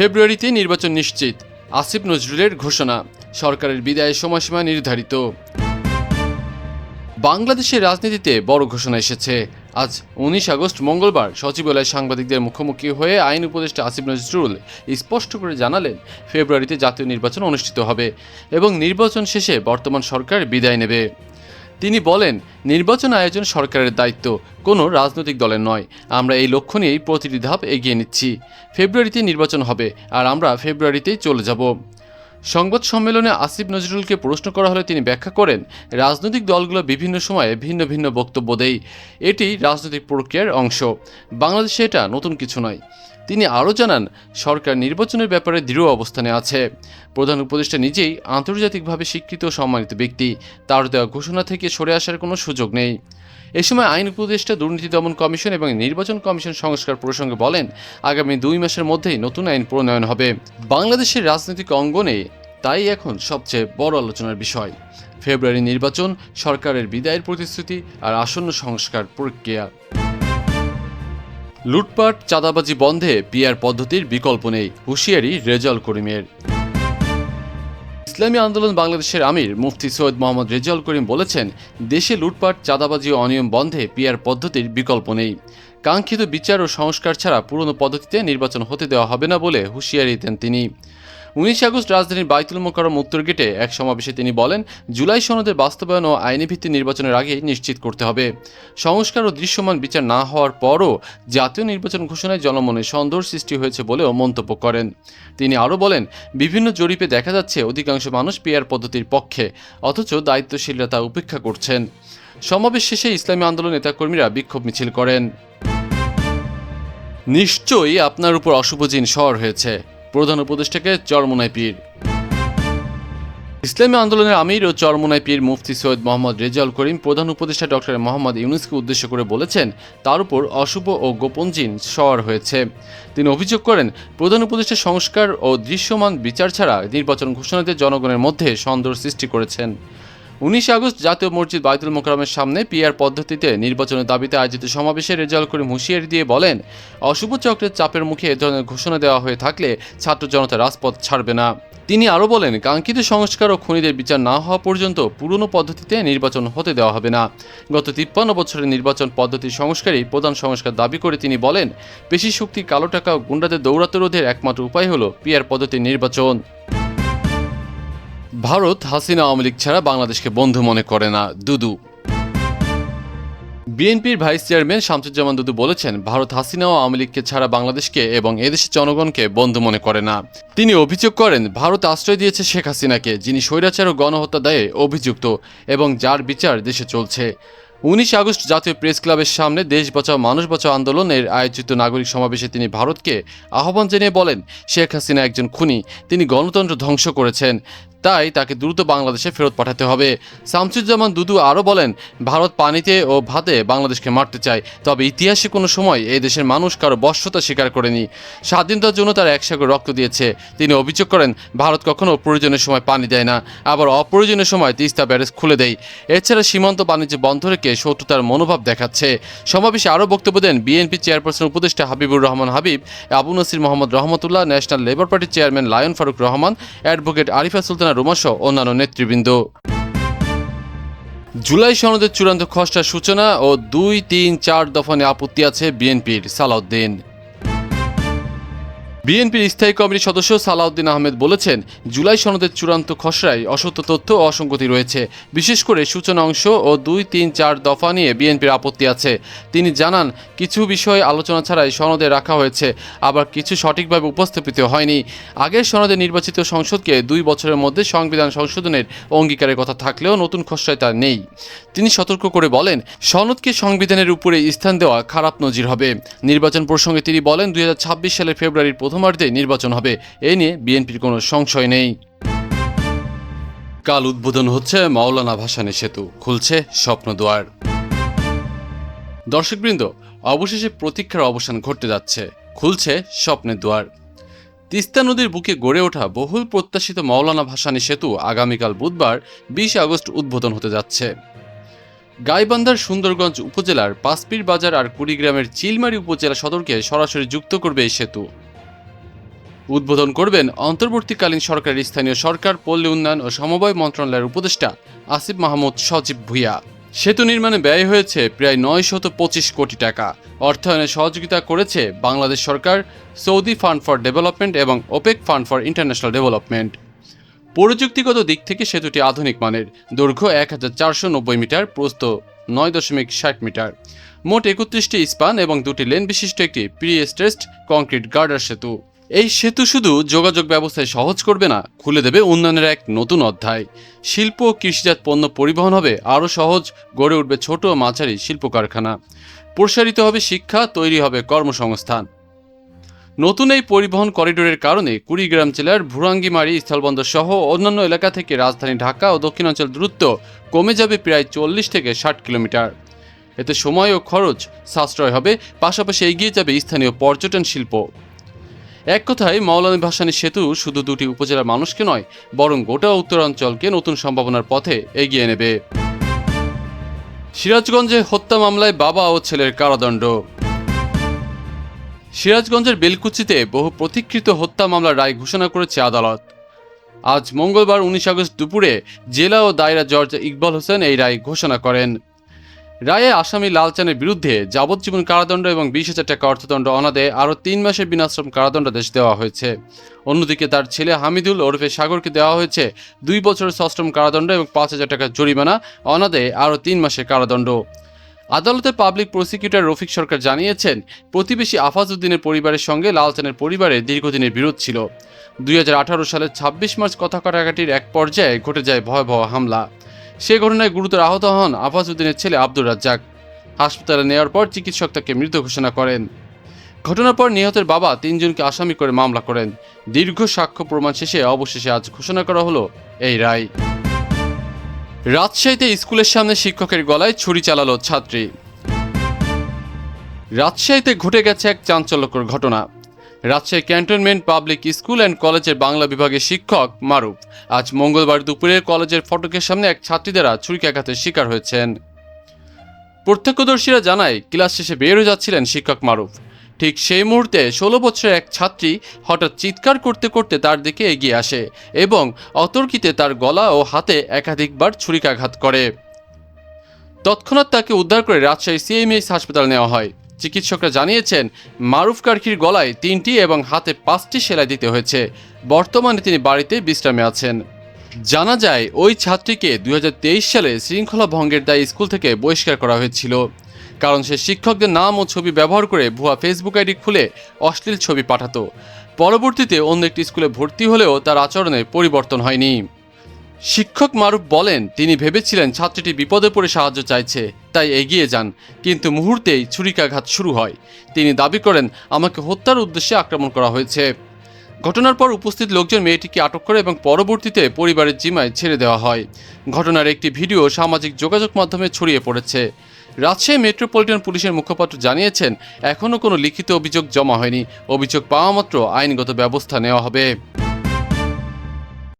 ফেব্রুয়ারিতে নির্বাচন নিশ্চিত, আসিফ নজরুলের ঘোষণা, সরকারের বিদায়ের সময়সীমা নির্ধারিত। বাংলাদেশের রাজনীতিতে বড় ঘোষণা এসেছে। আজ উনিশ আগস্ট মঙ্গলবার সচিবালয়ে সাংবাদিকদের মুখোমুখি হয়ে আইন উপদেষ্টা আসিফ নজরুল স্পষ্ট করে জানালেন, ফেব্রুয়ারিতে জাতীয় নির্বাচন অনুষ্ঠিত হবে এবং নির্বাচন শেষে বর্তমান সরকার বিদায় নেবে। তিনি বলেন, নির্বাচন আয়োজন সরকারের দায়িত্ব, কোনো রাজনৈতিক দলের নয়। আমরা এই লক্ষ্য নিয়েই প্রতিটি ধাপ এগিয়ে নিচ্ছি। ফেব্রুয়ারিতে নির্বাচন হবে, আর আমরা ফেব্রুয়ারিতেই চলে যাব। সংবাদ সম্মেলনে আসিফ নজরুলকে প্রশ্ন করা হলে তিনি ব্যাখ্যা করেন, রাজনৈতিক দলগুলো বিভিন্ন সময়ে ভিন্ন ভিন্ন বক্তব্য দেয়। এটি রাজনৈতিক প্রক্রিয়ার অংশ। বাংলাদেশে এটা নতুন কিছু নয়। তিনি আরও জানান, সরকার নির্বাচনের ব্যাপারে দৃঢ় অবস্থানে আছে। প্রধান উপদেষ্টা নিজেই আন্তর্জাতিকভাবে স্বীকৃত ও সম্মানিত ব্যক্তি। তার দেওয়া ঘোষণা থেকে সরে আসার কোনো সুযোগ নেই। এ সময় আইন উপদেষ্টা, দুর্নীতি দমন কমিশন এবং নির্বাচন কমিশন সংস্কার প্রসঙ্গে বলেন, আগামী দুই মাসের মধ্যেই নতুন আইন প্রণয়ন হবে। বাংলাদেশের রাজনৈতিক অঙ্গনে তাই এখন সবচেয়ে বড় আলোচনার বিষয়। ফেব্রুয়ারি নির্বাচন, সরকারের বিদায়ের প্রতিশ্রুতি আর আসন্ন সংস্কার প্রক্রিয়া। লুটপাট, চাঁদাবাজি বন্ধে পিয়ার পদ্ধতির বিকল্প নেই, হুঁশিয়ারি রেজাল করিমের। ইসলামী আন্দোলন বাংলাদেশের আমির মুফতি সৈয়দ মোহাম্মদ রেজাউল করিম বলেছেন, দেশে লুটপাট, চাঁদাবাজি অনিয়ম বন্ধে পিয়ার পদ্ধতির বিকল্প নেই। কাঙ্ক্ষিত বিচার ও সংস্কার ছাড়া পুরনো পদ্ধতিতে নির্বাচন হতে দেওয়া হবে না বলে হুঁশিয়ারি দেন তিনি। উনিশ আগস্ট রাজধানীর বাইতুল মোকাররম উত্তর গেটে এক সমাবেশে তিনি বলেন, জুলাই সনদের বাস্তবায়ন ও আইনি ভিত্তিক নির্বাচনের আগে নিশ্চিত করতে হবে। সংস্কার ও দৃশ্যমান বিচার না হওয়ার পরও জাতীয় নির্বাচন ঘোষণায় জনমনে সন্দেহ সৃষ্টি হয়েছে বলেও মন্তব্য করেন। তিনি আরও বলেন, বিভিন্ন জরিপে দেখা যাচ্ছে অধিকাংশ মানুষ পিয়ার পদ্ধতির পক্ষে, অথচ দায়িত্বশীলরা তা উপেক্ষা করছেন। সমাবেশ শেষে ইসলামী আন্দোলন নেতাকর্মীরা বিক্ষোভ মিছিল করেন। নিশ্চয়ই আপনার উপর অশুভ জিন সর হয়েছে। প্রধান উপদেষ্টাকে চরমোনাই পীর। ইসলামী আন্দোলনের আমির ও চরমোনাই পীর মুফতি সৈয়দ মোহাম্মদ রেজাউল করিম প্রধান উপদেষ্টা ডক্টর মোহাম্মদ ইউনুসকে উদ্দেশ্য করে বলেছেন, তার উপর অশুভ ও গোপন জিন সওয়ার হয়েছে। তিনি অভিযোগ করেন, প্রধান উপদেষ্টা সংস্কার ও দৃশ্যমান বিচার ছাড়া নির্বাচন ঘোষণাতে জনগণের মধ্যে সন্দেহ সৃষ্টি করেছেন। উনিশ আগস্ট জাতীয় মসজিদ বাইতুল মোকারমের সামনে পিআর পদ্ধতিতে নির্বাচনের দাবিতে আয়োজিত সমাবেশে রেজাল করে হুঁশিয়ারি দিয়ে বলেন, অশুভ চক্রের চাপের মুখে এ ধরনের ঘোষণা দেওয়া হয়ে থাকলে ছাত্র জনতা রাজপথ ছাড়বে না। তিনি আরও বলেন, কাঙ্ক্ষিত সংস্কার ও খুনিদের বিচার না হওয়া পর্যন্ত পুরনো পদ্ধতিতে নির্বাচন হতে দেওয়া হবে না। গত তিপ্পান্ন বছরের নির্বাচন পদ্ধতির সংস্কারই প্রধান সংস্কার দাবি করে তিনি বলেন পেশি শক্তি, কালো টাকা ও গুন্ডাদের দৌরাত্ম রোধের একমাত্র উপায় হল পিআর পদ্ধতির নির্বাচন। ভারত হাসিনা আওয়ামী লীগ ছাড়া বাংলাদেশকে বন্ধু মনে করে না দুদু। বিএনপির ভাইস চেয়ারম্যান শামসুজ্জামান দুদু বলেছেন, ভারত হাসিনা ও আওয়ামী লীগকে ছাড়া বাংলাদেশকে এবং এদেশের জনগণকে বন্ধু মনে করে না। তিনি অভিযোগ করেন, ভারত আশ্রয় দিয়েছে শেখ হাসিনাকে, যিনি স্বৈরাচার ও গণহত্যা দায়ে অভিযুক্ত এবং যার বিচার দেশে চলছে। উনিশ আগস্ট জাতীয় প্রেস ক্লাবের সামনে দেশ বাঁচাও, মানুষ বাঁচাও আন্দোলনের আয়োজিত নাগরিক সমাবেশে তিনি ভারতকে আহ্বান জানিয়ে বলেন, শেখ হাসিনা একজন খুনি, তিনি গণতন্ত্র ধ্বংস করেছেন। তাই তাকে দ্রুত বাংলাদেশে ফেরত পাঠাতে হবে। শামসুজ্জামান দুদু আরও বলেন, ভারত পানিতে ও ভাতে বাংলাদেশকে মারতে চায়, তবে ইতিহাসে কোনো সময় এই দেশের মানুষ কারও বশ্যতা স্বীকার করেনি। স্বাধীনতার জন্য তারা একসাগর রক্ত দিয়েছে। তিনি অভিযোগ করেন, ভারত কখনো প্রয়োজনের সময় পানি দেয় না, আবার অপ্রয়োজনীয় সময় তিস্তা ব্যারেজ খুলে দেয়। এছাড়া সীমান্ত বাণিজ্য বন্ধ রেখে শত্রুতার মনোভাব দেখাচ্ছে। সমাবেশে আরও বক্তব্য দেন বিএনপি চেয়ারপারসন উপদেষ্টা হাবিবুর রহমান হাবিব, আবু নসির মোহাম্মদ রহমতুল্লাহ, ন্যাশনাল লেবার পার্টির chairman lion Faruk Rahman, advocate Arifa Sultana রুমাসহ অন্যান্য নেতৃবৃন্দ। জুলাই সনদের চূড়ান্ত খসড়া সূচনা ও দুই তিন চার দফানে আপত্তি আছে বিএনপির সালাউদ্দিন। বিএনপির স্থায়ী কমিটির সদস্য সালাউদ্দিন আহমেদ বলেছেন, জুলাই সনদের চূড়ান্ত খসড়ায় অসত্য তথ্য ও অসঙ্গতি রয়েছে। বিশেষ করে সূচনা অংশ ও দুই তিন চার দফা নিয়ে বিএনপির আপত্তি আছে। তিনি জানান, কিছু বিষয় আলোচনা ছাড়াই সনদে রাখা হয়েছে, আবার কিছু সঠিকভাবে উপস্থাপিত হয়নি। আগের সনদে নির্বাচিত সংসদকে দুই বছরের মধ্যে সংবিধান সংশোধনের অঙ্গীকারের কথা থাকলেও নতুন খসড়ায় তা নেই। তিনি সতর্ক করে বলেন, সনদকে সংবিধানের উপরে স্থান দেওয়া খারাপ নজির হবে। নির্বাচন প্রসঙ্গে তিনি বলেন, দুই হাজার ছাব্বিশ সালের ফেব্রুয়ারির প্রথমার্ধে নির্বাচন হবে, এ নিয়ে বিএনপির কোনো সংশয় নেই। কাল উদ্বোধন হচ্ছে মাওলানা ভাসানী সেতু, খুলছে স্বপ্নদুয়ার। দর্শকবৃন্দ, অবশেষে প্রতীক্ষার অবসান ঘটতে যাচ্ছে, খুলছে স্বপ্নের দুয়ার তিস্তা নদীর বুকে গড়ে ওঠা বহুল প্রত্যাশিত মাওলানা ভাসানী সেতু আগামীকাল বুধবার, বিশ আগস্ট উদ্বোধন হতে যাচ্ছে। গাইবান্ধার সুন্দরগঞ্জ উপজেলার পাঁচপির বাজার আর কুড়িগ্রামের চিলমারি উপজেলা সদরকে সরাসরি যুক্ত করবে এই সেতু। উদ্বোধন করবেন অন্তর্বর্তীকালীন সরকারের স্থানীয় সরকার, পল্লী উন্নয়ন ও সমবায় মন্ত্রণালয়ের উপদেষ্টা আসিফ মাহমুদ সজীব ভুইয়া। সেতু নির্মাণে ব্যয় হয়েছে প্রায় নয় শত পঁচিশ কোটি টাকা। অর্থায়নে সহযোগিতা করেছে বাংলাদেশ সরকার, সৌদি ফান্ড ফর ডেভেলপমেন্ট এবং OPEC fund for international development. প্রযুক্তিগত দিক থেকে সেতুটি আধুনিক মানের। দৈর্ঘ্য এক হাজার চারশো নব্বই মিটার, প্রস্থ নয় দশমিক ষাট মিটার। মোট একত্রিশটি স্পান এবং দুটি লেন বিশিষ্ট একটি প্রি স্ট্রেসড কংক্রিট গার্ডার সেতু। এই সেতু শুধু যোগাযোগ ব্যবস্থায় সহজ করবে না, খুলে দেবে উন্নয়নের এক নতুন অধ্যায়। শিল্প ও কৃষিজাত পণ্য পরিবহন হবে আরও সহজ, গড়ে উঠবে ছোট ও মাঝারি শিল্প কারখানা প্রসারিত হবে শিক্ষা, তৈরি হবে কর্মসংস্থান। নতুন এই পরিবহন করিডোরের কারণে কুড়িগ্রাম জেলার ভুরাঙ্গিমারি, স্থলবন্দর সহ অন্যান্য এলাকা থেকে রাজধানী ঢাকা ও দক্ষিণাঞ্চল দূরত্ব কমে যাবে প্রায় চল্লিশ থেকে ষাট কিলোমিটার। এতে সময় ও খরচ সাশ্রয় হবে, পাশাপাশি এগিয়ে যাবে স্থানীয় পর্যটন শিল্প। এক কথায় মৌলানী ভাসানী সেতু শুধু দুটি উপজেলার মানুষকে নয়, বরং গোটা উত্তরাঞ্চলকে নতুন সম্ভাবনার পথে এগিয়ে নেবে। সিরাজগঞ্জে হত্যা মামলায় বাবা ও ছেলের কারাদণ্ড। সিরাজগঞ্জের বেলকুচিতে বহু প্রতীক্ষিত হত্যা মামলার রায় ঘোষণা করেছে আদালত। আজ মঙ্গলবার উনিশ আগস্ট দুপুরে জেলা ও দায়রা জজ ইকবাল হোসেন এই রায় ঘোষণা করেন। রায়ে আসামি লালচানের বিরুদ্ধে যাবজ্জীবন কারাদণ্ড এবং বিশ হাজার টাকা অর্থদণ্ড অনাদে আরও তিন মাসের বিনাশ্রম কারাদণ্ডাদেশ দেওয়া হয়েছে। অন্যদিকে তার ছেলে হামিদুল ওরফে সাগরকে দেওয়া হয়েছে দুই বছরের সশ্রম কারাদণ্ড এবং পাঁচ হাজার টাকা জরিমানা, অনাদে আরও তিন মাসের কারাদণ্ড। আদালতে পাবলিক প্রসিকিউটর রফিক সরকার জানিয়েছেন, প্রতিবেশী আফাজউদ্দিনের পরিবারের সঙ্গে লালচানের পরিবারে দীর্ঘদিনের বিরোধ ছিল। দুই হাজার আঠারো সালের ছাব্বিশ মার্চ কথা কাটাকাটির এক পর্যায়ে ঘটে যায় ভয়াবহ হামলা। সে ঘটনায় গুরুতর আহত হন আফাজউদ্দিনের ছেলে আব্দুর রাজ্জাক। হাসপাতালে নেওয়ার পর চিকিৎসক তাকে মৃত ঘোষণা করেন। ঘটনার পর নিহতের বাবা তিনজনকে আসামি করে মামলা করেন। দীর্ঘ সাক্ষ্য প্রমাণ শেষে অবশেষে আজ ঘোষণা করা হলো এই রায়। রাজশাহীতে স্কুলের সামনে শিক্ষকের গলায় ছুরি চালালো ছাত্রী। রাজশাহীতে ঘটে গেছে এক চাঞ্চল্যকর ঘটনা। Rajshahi cantonment public school and কলেজের বাংলা বিভাগের শিক্ষক মারুফ। আজ মঙ্গলবার দুপুরে কলেজের ফটকের সামনে এক ছাত্রী দ্বারা ছুরিকাঘাতের শিকার হয়েছেন। প্রত্যক্ষদর্শীরা জানায়, ক্লাস শেষে বের হয়ে যাচ্ছিলেন শিক্ষক মারুফ। ঠিক সেই মুহূর্তে ষোলো বছরের এক ছাত্রী হঠাৎ চিৎকার করতে করতে তার দিকে এগিয়ে আসে এবং অতর্কিতে তার গলা ও হাতে একাধিকবার ছুরিকাঘাত করে। তৎক্ষণাৎ তাকে উদ্ধার করে রাজশাহী সিএমএইচ হাসপাতাল নেওয়া হয়। চিকিৎসকরা জানিয়েছেন, মারুফ কার্কির গলায় তিনটি এবং হাতে পাঁচটি সেলাই দিতে হয়েছে। বর্তমানে তিনি বাড়িতে বিশ্রামে আছেন। জানা যায়, ওই ছাত্রীকে দুই হাজার তেইশ সালে শৃঙ্খলা ভঙ্গের দায়ে স্কুল থেকে বহিষ্কার করা হয়েছিল। কারণ সে শিক্ষকদের নাম ও ছবি ব্যবহার করে ভুয়া ফেসবুক আইডি খুলে অশ্লীল ছবি পাঠাতো। পরবর্তীতে অন্য একটি স্কুলে ভর্তি হলেও তার আচরণে পরিবর্তন হয়নি। শিক্ষক মারুফ বলেন, তিনি ভেবেছিলেন ছাত্রীটি বিপদে পড়ে সাহায্য চাইছে, তাই এগিয়ে যান, কিন্তু মুহূর্তেই ছুরিকাঘাত শুরু হয়। তিনি দাবি করেন, আমাকে হত্যার উদ্দেশ্যে আক্রমণ করা হয়েছে। ঘটনার পর উপস্থিত লোকজন মেয়েটিকে আটক করে এবং পরবর্তীতে পরিবারের জিমায় ছেড়ে দেওয়া হয়। ঘটনার একটি ভিডিও সামাজিক যোগাযোগ মাধ্যমে ছড়িয়ে পড়েছে। রাজশাহী মেট্রোপলিটন পুলিশের মুখপাত্র জানিয়েছেন, এখনও কোনো লিখিত অভিযোগ জমা হয়নি। অভিযোগ পাওয়া মাত্র আইনগত ব্যবস্থা নেওয়া হবে।